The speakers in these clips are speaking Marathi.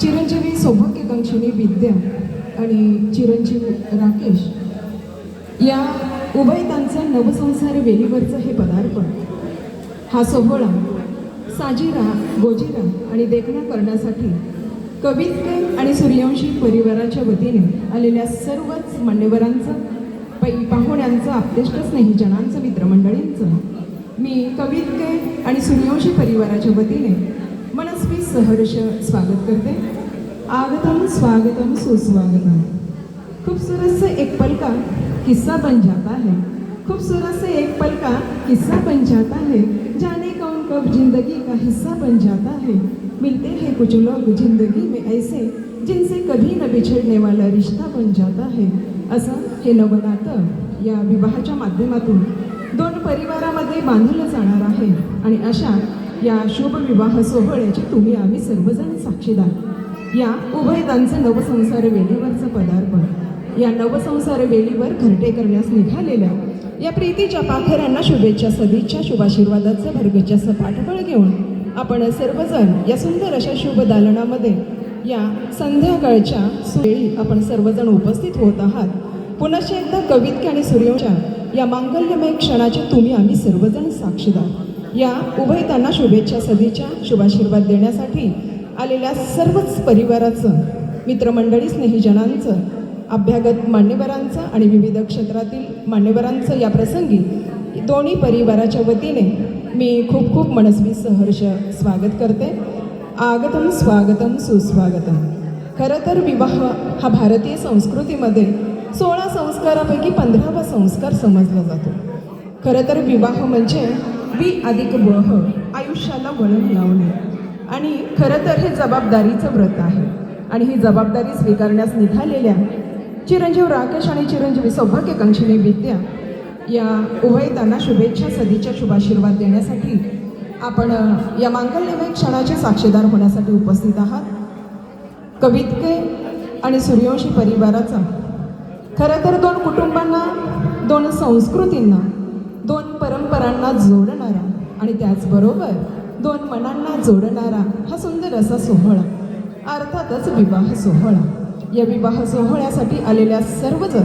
चिरंजीवी सौभाग्यकांक्षिणी विद्या आणि चिरंजीव राकेश या उभयतांचं नवसंसार वेलीवरचं हे पदार्पण. हा सोहळा साजिरा गोजिरा आणि देखणा करण्यासाठी कवित्ते आणि सूर्यवंशी परिवाराच्या वतीने आलेल्या सर्वच मान्यवरांचं पै पाहुण्यांचं आपतेष्ट स्नेहीजनांचं मित्रमंडळींचं मी कवित्ते आणि सूर्यवंशी परिवाराच्या वतीने सहर्ष स्वागत करते. आगतम स्वागतम सुस्वागतम खूबसूरत से एक पल का किस्सा बन जाता है खूबसूरत से एक पल का किस्सा बन जाता है जाने कौन कब जिंदगी का हिस्सा बन जाता है मिलते हैं कुछ लोग जिंदगी में ऐसे जिनसे कभी न बिछड़ने वाला रिश्ता बन जाता है असं हे नवनातं या विवाहाच्या माध्यमातून दोन परिवारामध्ये बांधलं जाणार आहे. आणि अशा या शुभ विवाह सोहळ्याची तुम्ही आम्ही सर्वजण साक्षीदार या उभयतांचं नवसंसार वेलीवरचं पदार्पण. या नवसंसार वेलीवर घरटे करण्यास निघालेल्या या प्रीतीच्या पाखरांना शुभेच्छा सदिच्छा शुभाशीर्वादाचं भरगच्च पाठबळ घेऊन आपण सर्वजण या सुंदर अशा शुभ दालनामध्ये या संध्याकाळच्या वेळी आपण सर्वजण उपस्थित होत आहात. पुनश्च एकदा कवितके आणि सूर्यवंच्या या मांगल्यमय क्षणाचे तुम्ही आम्ही सर्वजण साक्षीदार या उभयतांना शुभेच्छा सभेच्या शुभाशीर्वाद देण्यासाठी आलेल्या सर्वच परिवाराचं मित्रमंडळी स्नेहीजनांचं अभ्यागत मान्यवरांचं आणि विविध क्षेत्रातील मान्यवरांचं या प्रसंगी दोन्ही परिवाराच्या वतीने मी खूप खूप मनस्वी सहर्ष स्वागत करते. आगतम स्वागतम सुस्वागतम. खरं तर विवाह हा भारतीय संस्कृतीमध्ये सोळा संस्कारापैकी पंधरावा संस्कार समजला जातो. खरं तर विवाह म्हणजे पृथ्वी अधिक वह आयुष्याला वळण लावणे. आणि खरं तर हे जबाबदारीचं व्रत आहे. आणि ही जबाबदारी स्वीकारण्यास निघालेल्या चिरंजीव राकेश आणि चिरंजीवी सौभाग्यकांक्षिणी विद्या या उभयतांना शुभेच्छा सदीच्या शुभाशीर्वाद देण्यासाठी आपण या मांगल्यमय क्षणाचे साक्षीदार होण्यासाठी उपस्थित आहात. कवितके आणि सूर्यवंशी परिवाराचा खरं तर दोन कुटुंबांना दोन संस्कृतींना परंपरांना जोडणारा आणि त्याचबरोबर दोन मनांना जोडणारा हा सुंदर असा सोहळा अर्थातच विवाह सोहळा. या विवाह सोहळ्यासाठी आलेल्या सर्वजण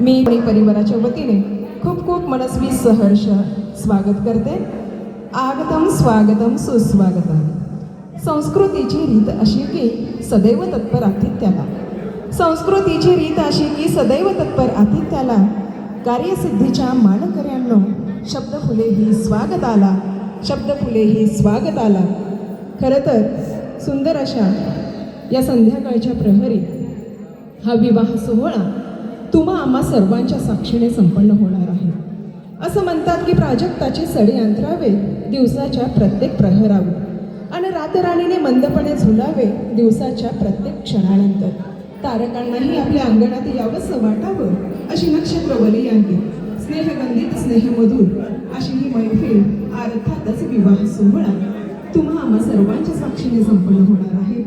मी परिवाराच्या वतीने खूप खूप मनस्वी सहर्ष स्वागत करते. आगतम स्वागतम सुस्वागतम. संस्कृतीची रीत अशी की सदैव तत्पर आतिथ्याला. संस्कृतीची रीत अशी की सदैव तत्पर आतिथ्याला. कार्यसिद्धीच्या मानकऱ्यांनो शब्द फुले ही स्वागत आला शब्द फुले ही स्वागत आला खरं तर सुंदर अशा या संध्याकाळच्या प्रहरी हा विवाह सोहळा तुम्हा आम्हा सर्वांच्या साक्षीने संपन्न होणार आहे. असं म्हणतात की प्राजक्ताचे सडे अंतरावे दिवसाच्या प्रत्येक प्रहरावर आणि रातराणीने मंदपणे झुलावे दिवसाच्या प्रत्येक क्षणानंतर. तारकांनाही आपल्या अंगणात यावंसं वाटावं अशी नक्षत्रवली वलयांगी स्नेहगंधित स्नेहमधूर अशी ही मैफिल अर्थातच विवाह सोहळा. तुम्हा आम्हा सर्वांच्या साक्षीने संपन्न होणार आहे.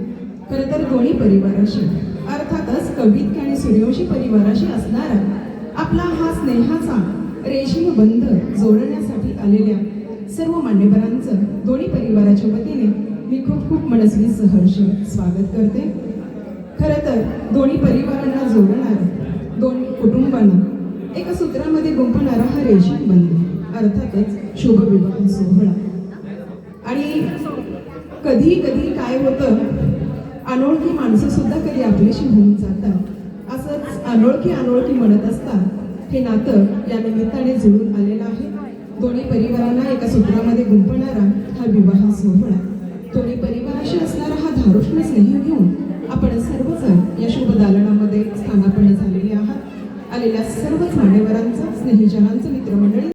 खरं तर दोन्ही परिवाराशी अर्थातच कवित आणि सूर्यवंशी परिवाराशी असणारा आपला हा स्नेहाचा रेशीम बंध जोडण्यासाठी आलेल्या सर्व मान्यवरांचं दोन्ही परिवाराच्या वतीने मी खूप खूप मनस्वी सहर्ष स्वागत करते. खरं तर दोन्ही परिवारांना जोडणार दोन कुटुंबांना एका सूत्रामध्ये गुंफणारा हा रेशीम बंध अर्थातच शुभविवाह सोहळा. आणि कधी कधी काय होतं अनोळखी माणसं सुद्धा कधी आपल्याशी होऊन जातात. असंच अनोळखी अनोळखी म्हणत असतात हे नातं या निमित्ताने जुळून आलेलं आहे. दोन्ही परिवारांना एका सूत्रामध्ये गुंफणारा हा विवाह सोहळा. दोन्ही परिवाराशी असणारा हा धारुष्ण स्नेह घेऊन आपण सर्वजण या शुभ दालनामध्ये स्थानापन्न झालेले आहात आलेल्या सर्वच मान्यवरांचं स्नेहीजनांचं मित्रमंडळी